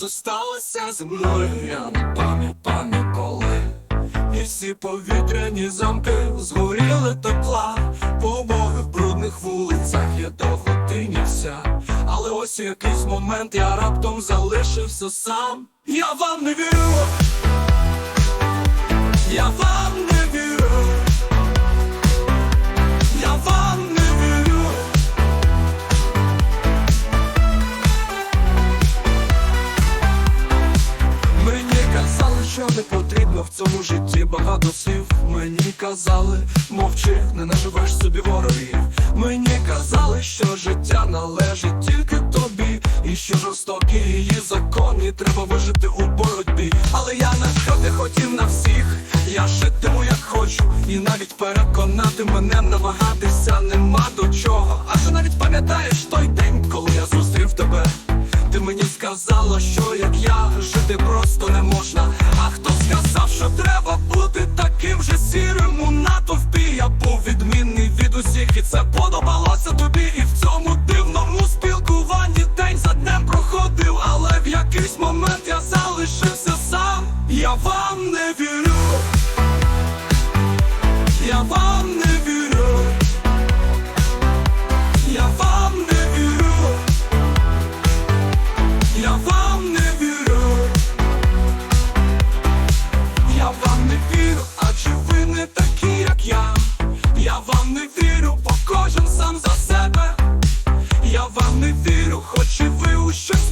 Це сталося зі я пам'ять, пам'ятаю ніколи. І всі повітряні замки згоріли тепла. По убогих брудних вулицях я довго тинявся. Але ось якийсь момент я раптом залишився сам. Я вам не вірю що не потрібно в цьому житті багато слів. Мені казали, мовчи, не наживеш собі ворогів. Мені казали, що життя належить тільки тобі, і що жорстокі її закони треба вижити у боротьбі. Але я не хотів на всіх, я житиму як хочу, і навіть переконати мене намагатися нема до чого. Shit.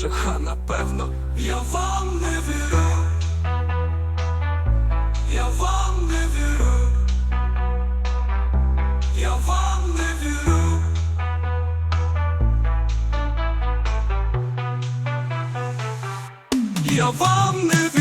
Простіше, ха напевно. Я вам не вірю. Я вам не вірю. Я вам не вірю. Я вам не вірю.